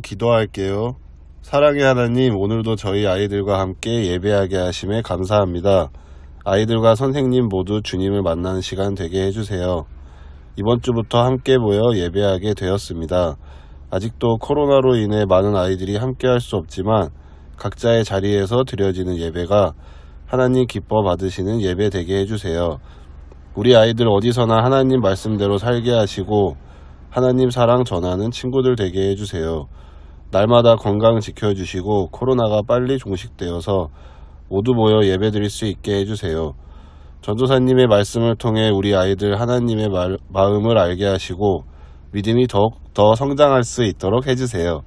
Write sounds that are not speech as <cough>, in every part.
기도할게요. 사랑의 하나님, 오늘도 저희 아이들과 함께 예배하게 하심에 감사합니다. 아이들과 선생님 모두 주님을 만나는 시간 되게 해주세요. 이번 주부터 함께 모여 예배하게 되었습니다. 아직도 코로나로 인해 많은 아이들이 함께 할 수 없지만 각자의 자리에서 드려지는 예배가 하나님 기뻐 받으시는 예배 되게 해주세요. 우리 아이들 어디서나 하나님 말씀대로 살게 하시고 하나님 사랑 전하는 친구들 되게 해주세요. 날마다 건강 지켜주시고 코로나가 빨리 종식되어서 모두 모여 예배 드릴 수 있게 해주세요. 전도사님의 말씀을 통해 우리 아이들 하나님의 말- 마음을 알게 하시고 믿음이 더욱 더 성장할 수 있도록 해주세요.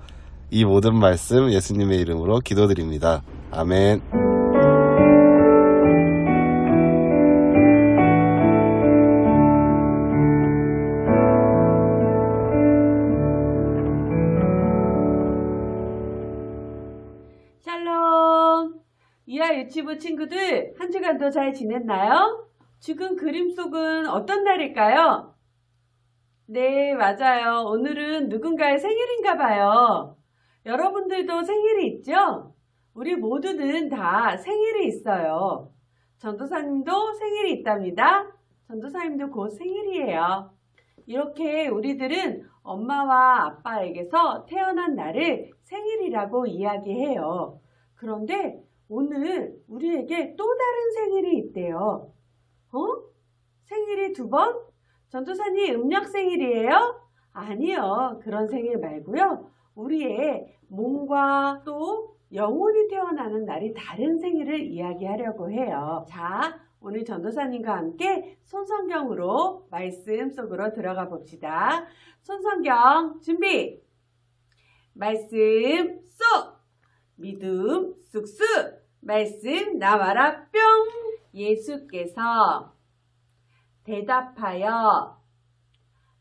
이 모든 말씀 예수님의 이름으로 기도드립니다. 아멘. 유치부 친구들, 한 주간도 잘 지냈나요? 지금 그림 속은 어떤 날일까요? 네, 맞아요. 오늘은 누군가의 생일인가 봐요. 여러분들도 생일이 있죠? 우리 모두는 다 생일이 있어요. 전도사님도 생일이 있답니다. 전도사님도 곧 생일이에요. 이렇게 우리들은 엄마와 아빠에게서 태어난 날을 생일이라고 이야기해요. 그런데 오늘 우리에게 또 다른 생일이 있대요. 어? 생일이 두 번? 전도사님 음력 생일이에요? 아니요. 그런 생일 말고요. 우리의 몸과 또 영혼이 태어나는 날이 다른 생일을 이야기하려고 해요. 자, 오늘 전도사님과 함께 손성경으로 말씀 속으로 들어가 봅시다. 손성경 준비! 말씀 쏙! 믿음 쑥쑥! 말씀 나와라 뿅! 예수께서 대답하여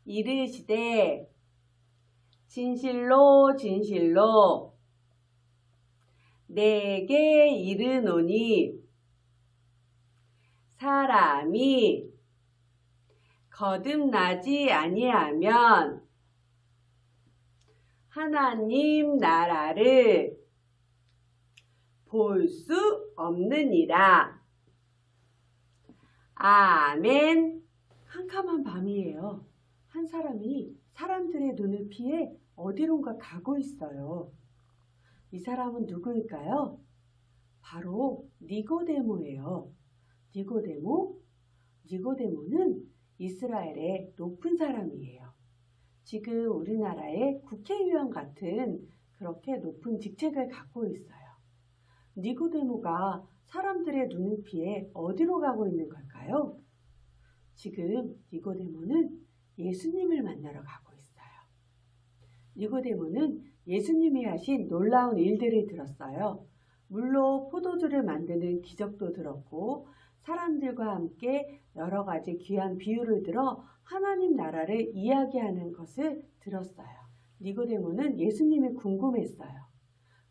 이르시되 진실로 진실로 내게 이르노니 사람이 거듭나지 아니하면 하나님 나라를 볼 수 없느니라. 아멘. 캄캄한 밤이에요. 한 사람이 사람들의 눈을 피해 어디론가 가고 있어요. 이 사람은 누구일까요? 바로 니고데모예요. 니고데모? 니고데모는 이스라엘의 높은 사람이에요. 지금 우리나라의 국회의원 같은 그렇게 높은 직책을 갖고 있어요. 니고데모가 사람들의 눈을 피해 어디로 가고 있는 걸까요? 지금 니고데모는 예수님을 만나러 가고 있어요. 니고데모는 예수님이 하신 놀라운 일들을 들었어요. 물로 포도주를 만드는 기적도 들었고 사람들과 함께 여러 가지 귀한 비유를 들어 하나님 나라를 이야기하는 것을 들었어요. 니고데모는 예수님이 궁금했어요.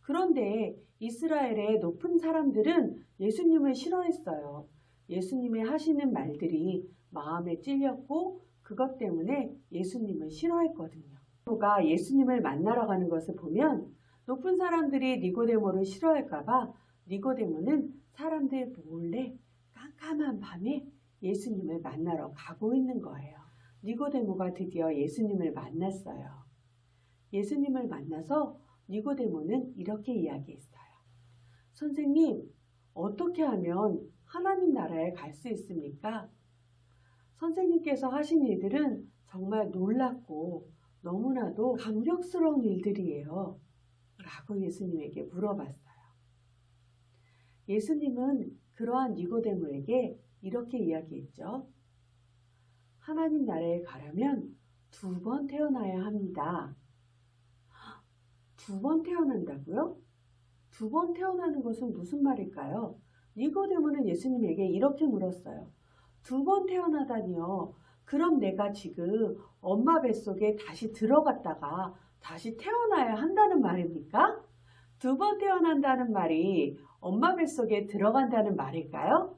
그런데 이스라엘의 높은 사람들은 예수님을 싫어했어요. 예수님이 하시는 말들이 마음에 찔렸고 그것 때문에 예수님을 싫어했거든요. 가 예수님을 만나러 가는 것을 보면 높은 사람들이 니고데모를 싫어할까봐 니고데모는 사람들 몰래 깜깜한 밤에 예수님을 만나러 가고 있는 거예요. 니고데모가 드디어 예수님을 만났어요. 예수님을 만나서 니고데모는 이렇게 이야기했어요. 선생님, 어떻게 하면 하나님 나라에 갈 수 있습니까? 선생님께서 하신 일들은 정말 놀랍고 너무나도 감격스러운 일들이에요. 라고 예수님에게 물어봤어요. 예수님은 그러한 니고데모에게 이렇게 이야기했죠. 하나님 나라에 가려면 두 번 태어나야 합니다. 두 번 태어난다고요? 두 번 태어나는 것은 무슨 말일까요? 니고데모는 예수님에게 이렇게 물었어요. 두 번 태어나다니요. 그럼 내가 지금 엄마 뱃속에 다시 들어갔다가 다시 태어나야 한다는 말입니까? 두 번 태어난다는 말이 엄마 뱃속에 들어간다는 말일까요?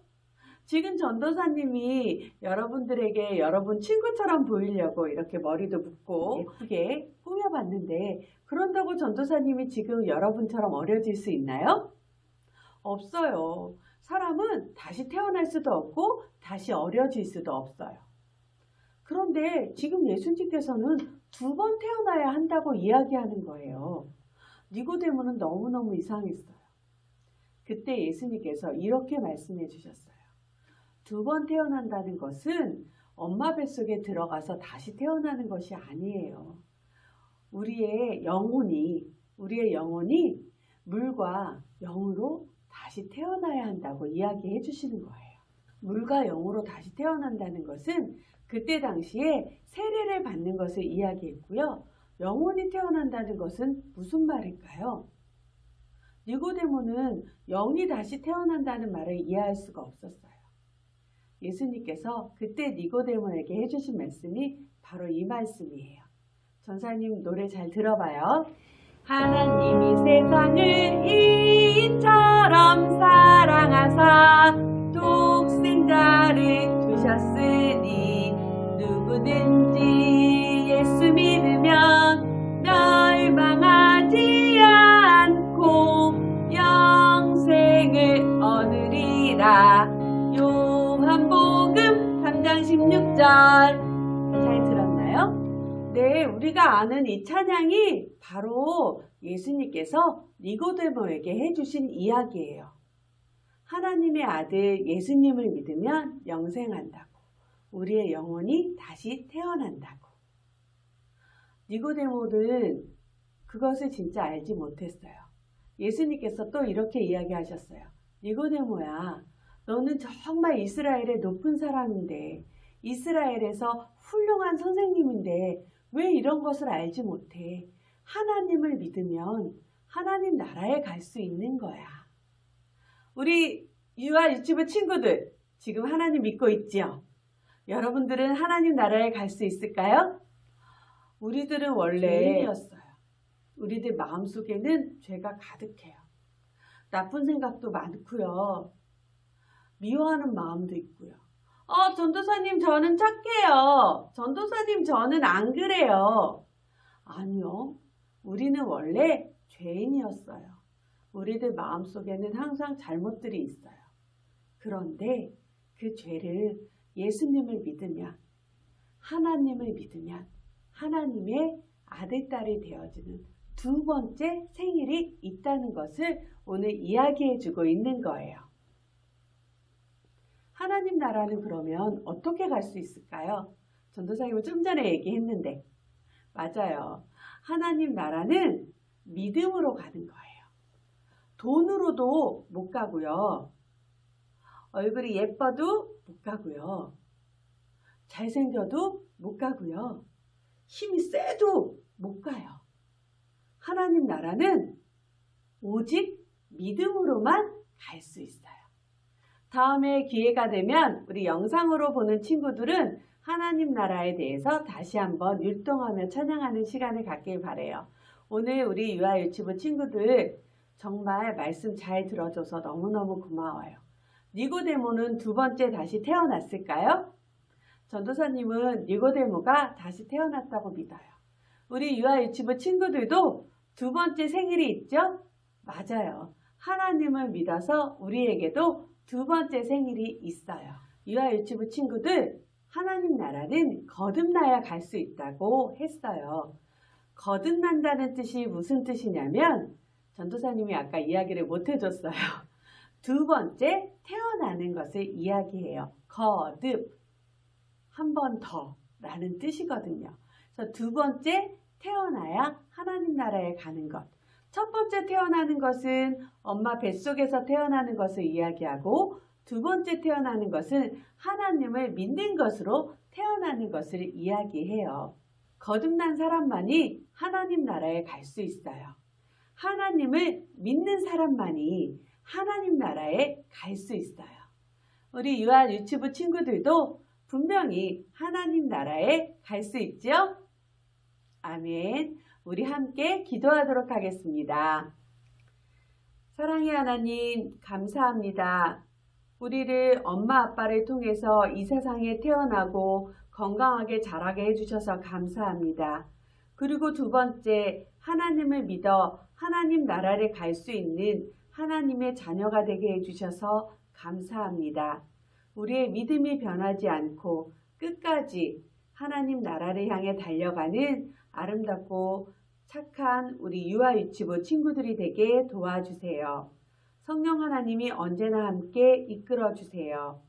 지금 전도사님이 여러분들에게 여러분 친구처럼 보이려고 이렇게 머리도 묶고 예쁘게 꾸며봤는데 그런다고 전도사님이 지금 여러분처럼 어려질 수 있나요? 없어요. 사람은 다시 태어날 수도 없고 다시 어려질 수도 없어요. 그런데 지금 예수님께서는 두 번 태어나야 한다고 이야기하는 거예요. 니고데모는 너무너무 이상했어요. 그때 예수님께서 이렇게 말씀해 주셨어요. 두 번 태어난다는 것은 엄마 뱃속에 들어가서 다시 태어나는 것이 아니에요. 우리의 영혼이, 우리의 영혼이 물과 영으로 다시 태어나야 한다고 이야기해 주시는 거예요. 물과 영으로 다시 태어난다는 것은 그때 당시에 세례를 받는 것을 이야기했고요. 영혼이 태어난다는 것은 무슨 말일까요? 니고데모는 영이 다시 태어난다는 말을 이해할 수가 없었어요. 예수님께서 그때 니고데모에게 해주신 말씀이 바로 이 말씀이에요. 전사님 노래 잘 들어봐요. 하나님이 세상을 이처럼 사랑하사 독생자를 주셨으니 누구든지 예수 믿으면 멸망하지 않고 영생을 얻으리라 16절 잘 들었나요? 네, 우리가 아는 이 찬양이 바로 예수님께서 니고데모에게 해주신 이야기예요. 하나님의 아들 예수님을 믿으면 영생한다고. 우리의 영혼이 다시 태어난다고. 니고데모는 그것을 진짜 알지 못했어요. 예수님께서 또 이렇게 이야기하셨어요. 니고데모야, 너는 정말 이스라엘의 높은 사람인데, 이스라엘에서 훌륭한 선생님인데, 왜 이런 것을 알지 못해? 하나님을 믿으면 하나님 나라에 갈 수 있는 거야. 우리 유아 유치부 친구들, 지금 하나님 믿고 있지요? 여러분들은 하나님 나라에 갈 수 있을까요? 우리들은 원래 죄인이었어요. 우리들 마음속에는 죄가 가득해요. 나쁜 생각도 많고요. 미워하는 마음도 있고요. 어, 전도사님, 저는 착해요. 전도사님, 저는 안 그래요. 아니요. 우리는 원래 죄인이었어요. 우리들 마음속에는 항상 잘못들이 있어요. 그런데 그 죄를 예수님을 믿으면, 하나님을 믿으면, 하나님의 아들딸이 되어지는 두 번째 생일이 있다는 것을 오늘 이야기해 주고 있는 거예요. 하나님 나라는 그러면 어떻게 갈 수 있을까요? 전도사님은 좀 전에 얘기했는데, 맞아요. 하나님 나라는 믿음으로 가는 거예요. 돈으로도 못 가고요. 얼굴이 예뻐도 못 가고요. 잘생겨도 못 가고요. 힘이 세도 못 가요. 하나님 나라는 오직 믿음으로만 갈 수 있어요. 다음에 기회가 되면 우리 영상으로 보는 친구들은 하나님 나라에 대해서 다시 한번 율동하며 찬양하는 시간을 갖길 바래요. 오늘 우리 유아 유치부 친구들 정말 말씀 잘 들어줘서 너무너무 고마워요. 니고데모는 두 번째 다시 태어났을까요? 전도사님은 니고데모가 다시 태어났다고 믿어요. 우리 유아 유치부 친구들도 두 번째 생일이 있죠? 맞아요. 하나님을 믿어서 우리에게도 두 번째 생일이 있어요. 유아 유치부 친구들, 하나님 나라는 거듭나야 갈 수 있다고 했어요. 거듭난다는 뜻이 무슨 뜻이냐면, 전도사님이 아까 이야기를 못 해줬어요. <laughs> 두 번째 태어나는 것을 이야기해요. 거듭, 한 번 더 라는 뜻이거든요. 그래서 두 번째 태어나야 하나님 나라에 가는 것. 첫 번째 태어나는 것은 엄마 뱃속에서 태어나는 것을 이야기하고 두 번째 태어나는 것은 하나님을 믿는 것으로 태어나는 것을 이야기해요. 거듭난 사람만이 하나님 나라에 갈 수 있어요. 하나님을 믿는 사람만이 하나님 나라에 갈 수 있어요. 우리 유아 유튜브 친구들도 분명히 하나님 나라에 갈 수 있죠? 아멘. 우리 함께 기도하도록 하겠습니다. 사랑의 하나님, 감사합니다. 우리를 엄마 아빠를 통해서 이 세상에 태어나고 건강하게 자라게 해주셔서 감사합니다. 그리고 두 번째, 하나님을 믿어 하나님 나라를 갈 수 있는 하나님의 자녀가 되게 해주셔서 감사합니다. 우리의 믿음이 변하지 않고 끝까지 하나님 나라를 향해 달려가는 아름답고 착한 우리 유아 유치부 친구들이 되게 도와주세요. 성령 하나님이 언제나 함께 이끌어 주세요.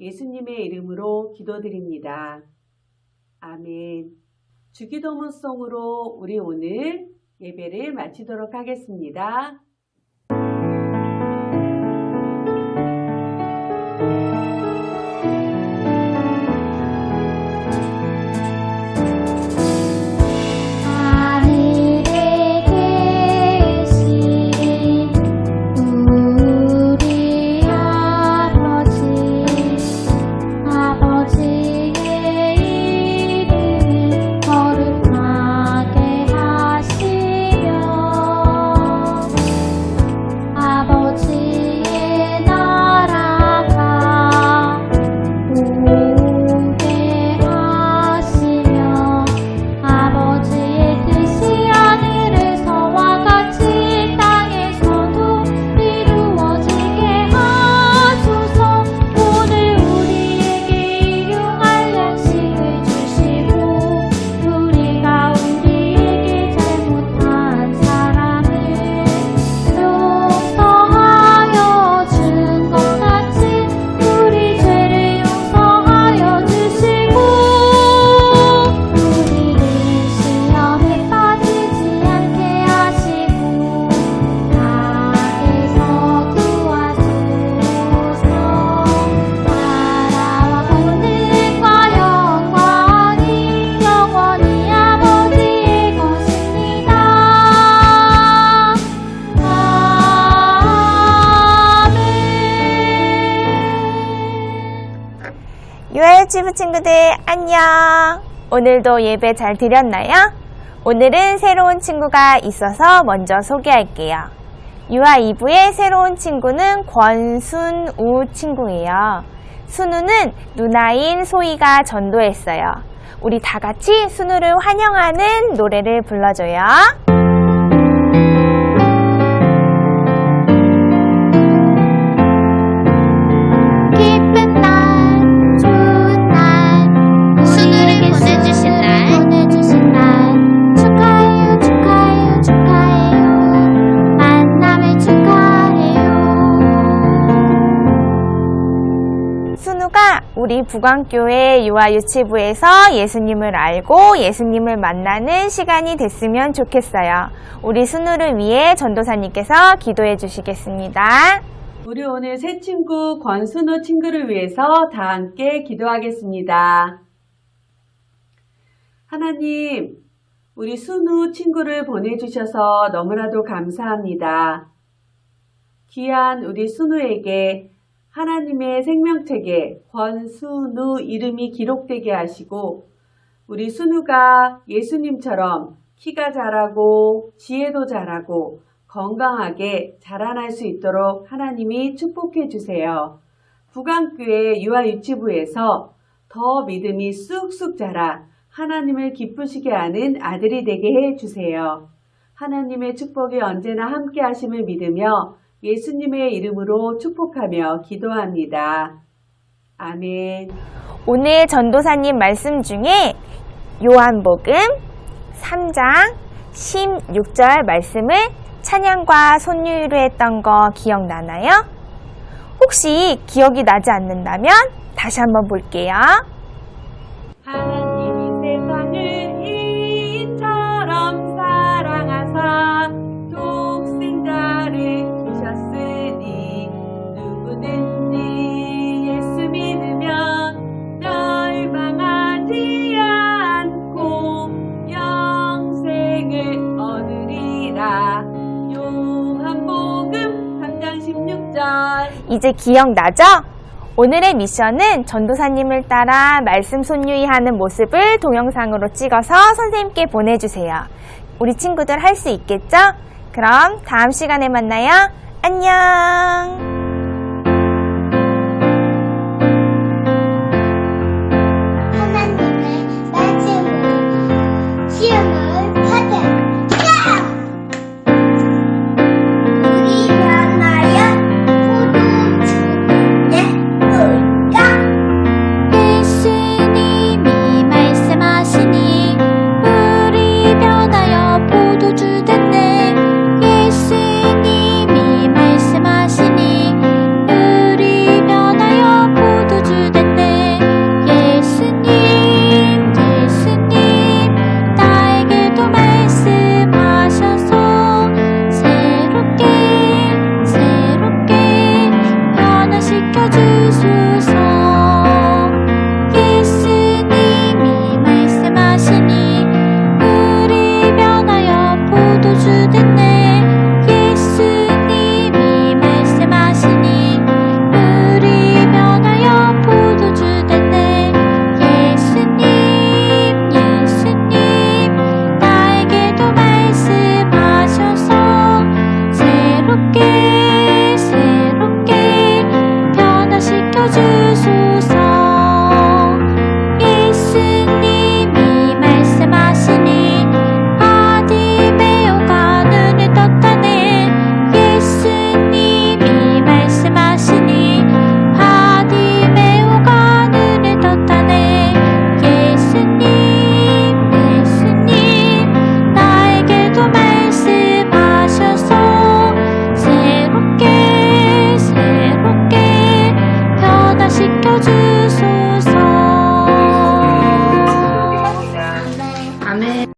예수님의 이름으로 기도드립니다. 아멘. 주기도문송으로 우리 오늘 예배를 마치도록 하겠습니다. 유아유치부 친구들 안녕. 오늘도 예배 잘 드렸나요? 오늘은 새로운 친구가 있어서 먼저 소개할게요. 유아 2부의 새로운 친구는 권순우 친구예요. 순우는 누나인 소희가 전도했어요. 우리 다 같이 순우를 환영하는 노래를 불러줘요. 우리 부광교회 유아유치부에서 예수님을 알고 예수님을 만나는 시간이 됐으면 좋겠어요. 우리 순우를 위해 전도사님께서 기도해 주시겠습니다. 우리 오늘 새 친구 권순우 친구를 위해서 다 함께 기도하겠습니다. 하나님, 우리 순우 친구를 보내주셔서 너무나도 감사합니다. 귀한 우리 순우에게 하나님의 생명책에 권순우 이름이 기록되게 하시고 우리 순우가 예수님처럼 키가 자라고 지혜도 자라고 건강하게 자라날 수 있도록 하나님이 축복해 주세요. 부강교회 유아유치부에서 더 믿음이 쑥쑥 자라 하나님을 기쁘시게 하는 아들이 되게 해 주세요. 하나님의 축복이 언제나 함께 하심을 믿으며 예수님의 이름으로 축복하며 기도합니다. 아멘. 오늘 전도사님 말씀 중에 요한복음 3장 16절 말씀을 찬양과 손유로 했던 거 기억나나요? 혹시 기억이 나지 않는다면 다시 한번 볼게요. 하 이제 기억나죠? 오늘의 미션은 전도사님을 따라 말씀 손유히 하는 모습을 동영상으로 찍어서 선생님께 보내주세요. 우리 친구들 할 수 있겠죠? 그럼 다음 시간에 만나요. 안녕!